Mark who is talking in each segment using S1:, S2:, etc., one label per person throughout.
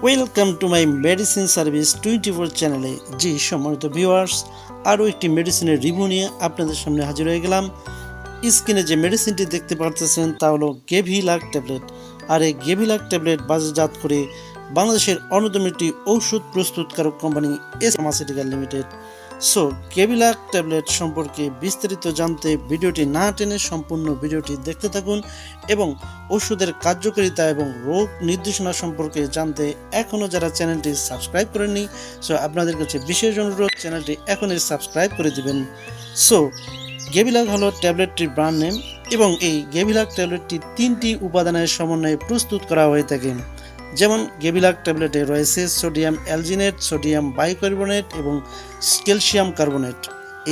S1: Welcome to my medicine service twenty four চ্যানেলে জি সম্মানিত ভিউয়ার্স আরও একটি মেডিসিনের রিভিউ নিয়ে আপনাদের সামনে হাজির হয়ে গেলাম। স্ক্রিনে যে মেডিসিনটি দেখতে পারতেছেন, তা হলো গেভিলাক ট্যাবলেট আর এই গেভিলাক ট্যাবলেট বাজারজাত করে বাংলাদেশের অন্যতম একটি ঔষধ প্রস্তুতকারক company S pharmaceutical limited. So কেবিলাক tablet সম্পর্কে বিস্তারিত জানতে ভিডিওটি না টেনে সম্পূর্ণ ভিডিওটি দেখতে থাকুন এবং ওষুধের কার্যকারিতা এবং রোগ নির্দেশনা সম্পর্কে জানতে এখনও যারা চ্যানেলটি সাবস্ক্রাইব করেননি, সো আপনাদের কাছে বিশেষ অনুরোধ, চ্যানেলটি এখনই সাবস্ক্রাইব করে দিবেন। সো গেবিলাক হলো ট্যাবলেটটির ব্র্যান্ড নেম এবং এই গেবিলাক ট্যাবলেটটি তিনটি উপাদানের সমন্বয়ে প্রস্তুত করা হয়ে থাকে। যেমন গেবিলাক ট্যাবলেটে রয়েছে সোডিয়াম অ্যালজিনেট, সোডিয়াম বাইকার্বনেট এবং ক্যালসিয়াম কার্বনেট।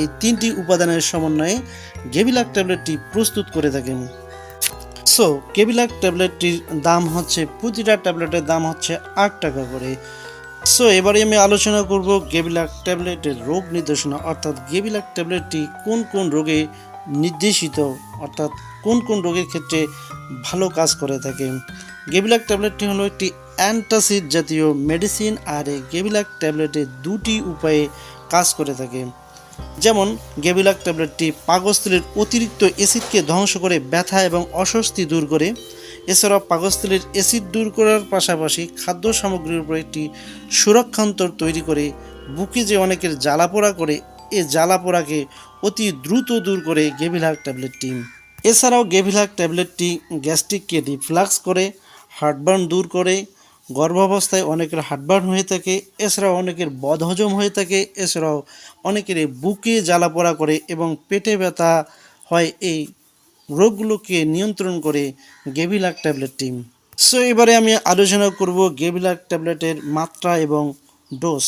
S1: এই তিনটি উপাদানের সমন্বয়ে গেবিলাক ট্যাবলেটটি প্রস্তুত করে থাকেন। সো কেবিলাক ট্যাবলেটটির দাম হচ্ছে, প্রতিটা ট্যাবলেটের দাম হচ্ছে আট টাকা করে। সো এবারে আমি আলোচনা করব গেবিলাক ট্যাবলেটের রোগ নির্দেশনা, অর্থাৎ গেবিলাক ট্যাবলেটটি কোন কোন রোগে নির্দেশিত, অর্থাৎ কোন কোন রোগের ক্ষেত্রে ভালো কাজ করে থাকে। গেবিলাক ট্যাবলেটটি হলো একটি অ্যান্টাসিড জাতীয় মেডিসিন আর এই গেবিলাক ট্যাবলেটে দুটি উপায়ে কাজ করে থাকে। যেমন গেবিলাক ট্যাবলেটটি পাকস্থলীর অতিরিক্ত অ্যাসিডকে ধ্বংস করে, ব্যথা এবং অস্বস্তি দূর করে। এছাড়াও পাকস্থলীর অ্যাসিড দূর করার পাশাপাশি খাদ্য সামগ্রীর উপর একটি সুরক্ষান্তর তৈরি করে, বুকে যে অনেকের জ্বালাপোড়া করে, এ জ্বালাপোড়াকে অতি দ্রুত দূর করে গেভিলাক ট্যাবলেটটি। এছাড়াও গেভিলাক ট্যাবলেটটি গ্যাস্ট্রিককে রিফ্লাক্স করে হার্টবার্ন দূর করে, গর্ভাবস্থায় অনেকের হার্টবার্ন হয়ে থাকে, এছাড়াও অনেকের বদহজম হয়ে থাকে, এছাড়াও অনেকের বুকে জ্বালাপোড়া করে এবং পেটে ব্যথা হয়। এই রোগগুলোকে নিয়ন্ত্রণ করে গেভিলাক ট্যাবলেটটি সো এবারে আমি আলোচনা করব গেভিলাক ট্যাবলেটের মাত্রা এবং ডোজ।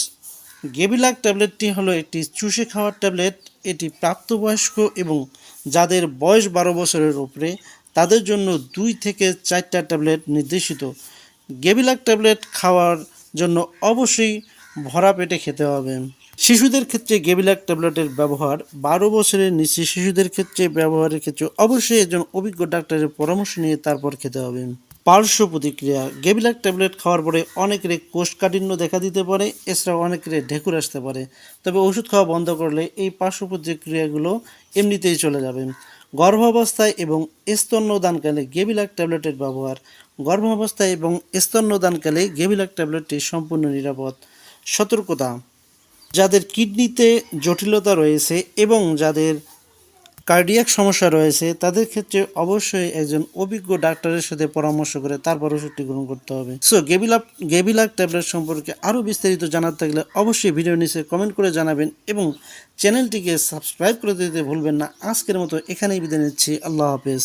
S1: গেভিলাক ট্যাবলেটটি হলো একটি চুষে খাওয়ার ট্যাবলেট। এটি প্রাপ্তবয়স্ক এবং যাদের বয়স বারো বছরের উপরে তাদের জন্য দুই থেকে চারটা ট্যাবলেট নির্দেশিত। গেবিলাক ট্যাবলেট খাওয়ার জন্য অবশ্যই ভরা পেটে খেতে হবে। শিশুদের ক্ষেত্রে গেবিলাক ট্যাবলেটের ব্যবহার বারো বছরের নিচে শিশুদের ক্ষেত্রে ব্যবহারের ক্ষেত্রে অবশ্যই একজন অভিজ্ঞ ডাক্তারের পরামর্শ নিয়ে তারপর খেতে হবে। পার্শ্ব প্রতিক্রিয়া গেবিলাক ট্যাবলেট খাওয়ার পরে অনেকের কোষ্ঠকাঠিন্য দেখা দিতে পারে, এছাড়াও অনেকের ঢেকুর আসতে পারে। তবে ওষুধ খাওয়া বন্ধ করলে এই পার্শ্ব প্রতিক্রিয়াগুলো এমনিতেই চলে যাবে। গর্ভাবস্থায় এবং স্তন্যদানকালে গেবিলাক ট্যাবলেটের ব্যবহার, গর্ভাবস্থায় এবং স্তন্যদানকালে গেবিলাক ট্যাবলেটটি সম্পূর্ণ নিরাপদ। সতর্কতা, যাদের কিডনিতে জটিলতা রয়েছে এবং যাদের কার্ডিয়াক সমস্যা রয়েছে, তাদের ক্ষেত্রে অবশ্যই একজন অভিজ্ঞ ডাক্তারের সাথে পরামর্শ করে তারপর ওষুধটি গ্রহণ করতে হবে। সো গেবিলাপ গেবিলাক ট্যাবলেট সম্পর্কে আরও বিস্তারিত জানার থাকলে অবশ্যই ভিডিও নিচে কমেন্ট করে জানাবেন এবং চ্যানেলটিকে সাবস্ক্রাইব করে দিতে ভুলবেন না। আজকের মতো এখানেই বিদায় নিচ্ছি। আল্লাহ হাফেজ।